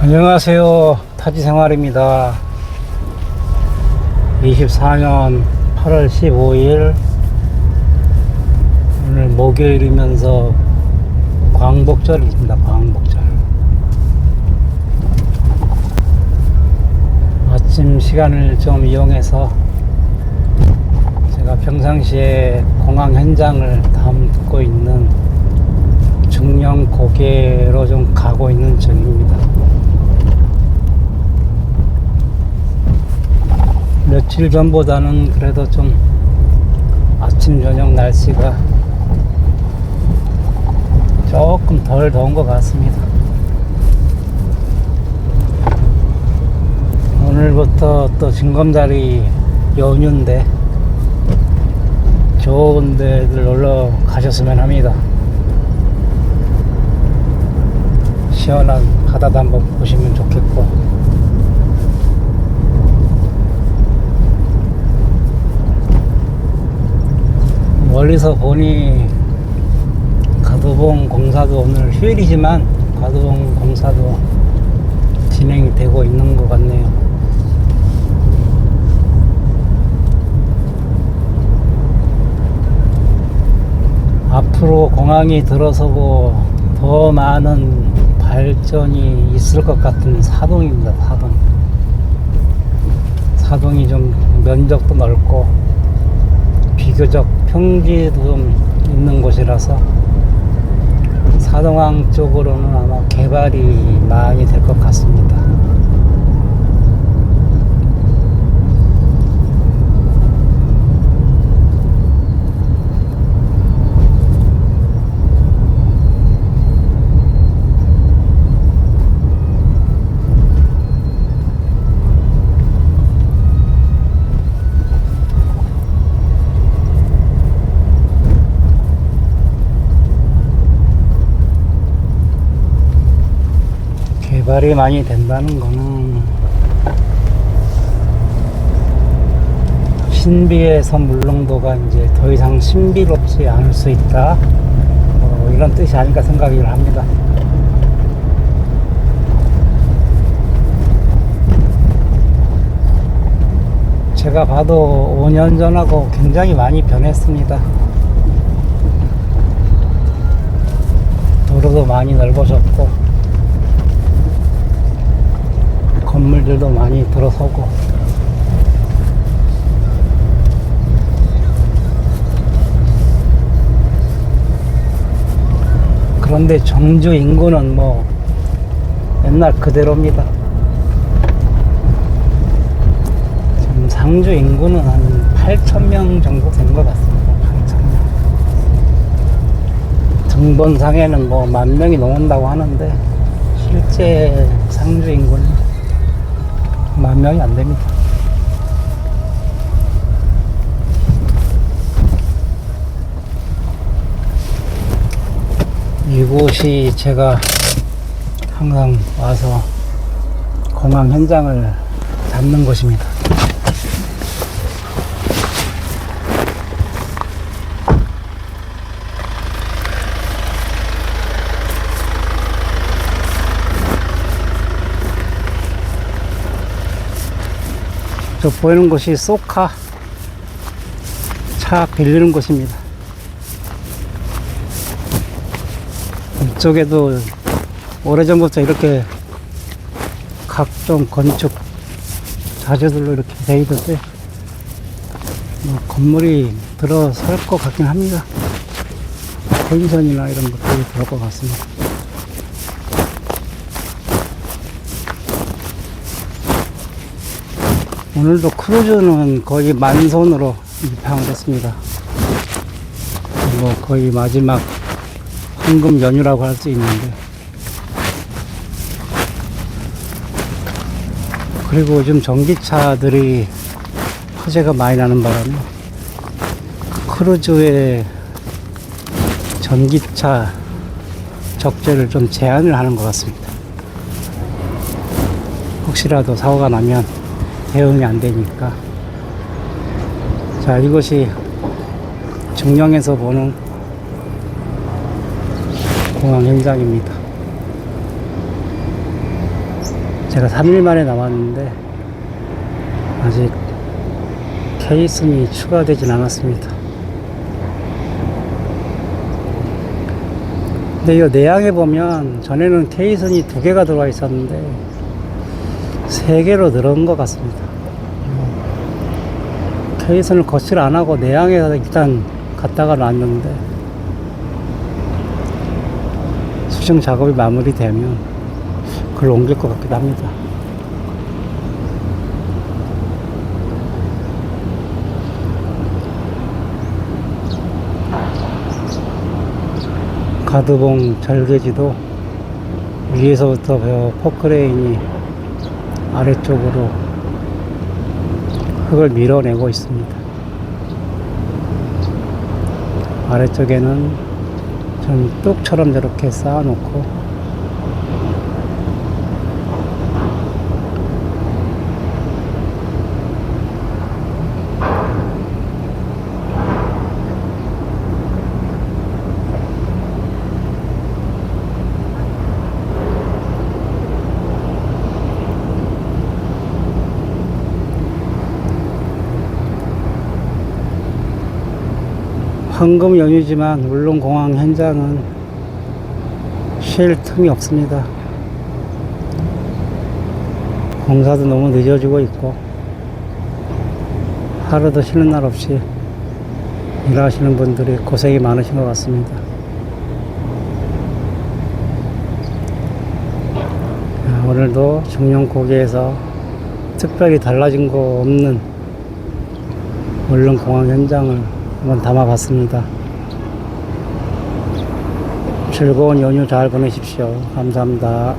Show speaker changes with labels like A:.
A: 안녕하세요. 타지생활입니다. 24년 8월 15일 오늘 목요일이면서 광복절입니다. 광복절. 아침 시간을 좀 이용해서 제가 평상시에 공항 현장을 담고 있는 중령 고개로 좀 가고 있는 중입니다. 며칠 전보다는 그래도 좀 아침 저녁 날씨가 조금 덜 더운 것 같습니다. 오늘부터 또 징검다리 연휴인데 좋은 데들 놀러 가셨으면 합니다. 시원한 바다도 한번 보시면 좋겠고 멀리서 보니 가도봉 공사도 오늘 휴일이지만 가도봉 공사도 진행이 되고 있는 것 같네요. 앞으로 공항이 들어서고 더 많은 발전이 있을 것 같은 사동입니다. 사동. 사동이 좀 면적도 넓고 비교적 평지도 좀 있는 곳이라서 사동항 쪽으로는 아마 개발이 많이 될 것 같습니다. 개발이 많이 된다는 거는 신비에서 물렁도가 이제 더 이상 신비롭지 않을 수 있다. 어, 이런 뜻이 아닐까 생각을 합니다. 제가 봐도 5년 전하고 굉장히 많이 변했습니다. 도로도 많이 넓어졌고, 건물들도 많이 들어서고 그런데 정주 인구는 뭐 옛날 그대로입니다. 지금 상주 인구는 한 8천 명 정도 된 것 같습니다. 8천 명. 등본상에는 뭐 만 명이 넘는다고 하는데 실제 상주 인구는 만 명이 안 됩니다. 이곳이 제가 항상 와서 공항 현장을 잡는 곳입니다. 저 보이는 곳이 소카 차 빌리는 곳입니다. 이쪽에도 오래전부터 이렇게 각종 건축 자재들로 이렇게 돼 있는데 뭐 건물이 들어설 것 같긴 합니다. 펜션이나 이런 것들이 들어올 것 같습니다. 오늘도 크루즈는 거의 만손으로 입항을 했습니다. 뭐 거의 마지막 황금 연휴라고 할 수 있는데 그리고 요즘 전기차들이 화재가 많이 나는 바람에 크루즈의 전기차 적재를 좀 제한을 하는 것 같습니다. 혹시라도 사고가 나면 대응이 안 되니까. 자, 이것이 중령에서 보는 공항 현장입니다. 제가 3일 만에 나왔는데 아직 케이슨이 추가되진 않았습니다. 근데 이거 내양에 보면 전에는 케이슨이 두 개가 들어와 있었는데 세 개로 늘은 것 같습니다. 케이슨을 거칠 안 하고 내양에서 일단 갖다가 놨는데 수정 작업이 마무리되면 그걸 옮길 것 같기도 합니다. 가드봉 절개지도 위에서부터 저 포크레인이 아래쪽으로 흙을 밀어내고 있습니다. 아래쪽에는 좀 뚝처럼 저렇게 쌓아놓고 황금 연휴지만 울릉공항 현장은 쉴 틈이 없습니다. 공사도 너무 늦어지고 있고 하루도 쉬는 날 없이 일하시는 분들이 고생이 많으신 것 같습니다. 아, 오늘도 중령 고개에서 특별히 달라진 거 없는 울릉공항 현장을 한번 담아봤습니다. 즐거운 연휴 잘 보내십시오. 감사합니다.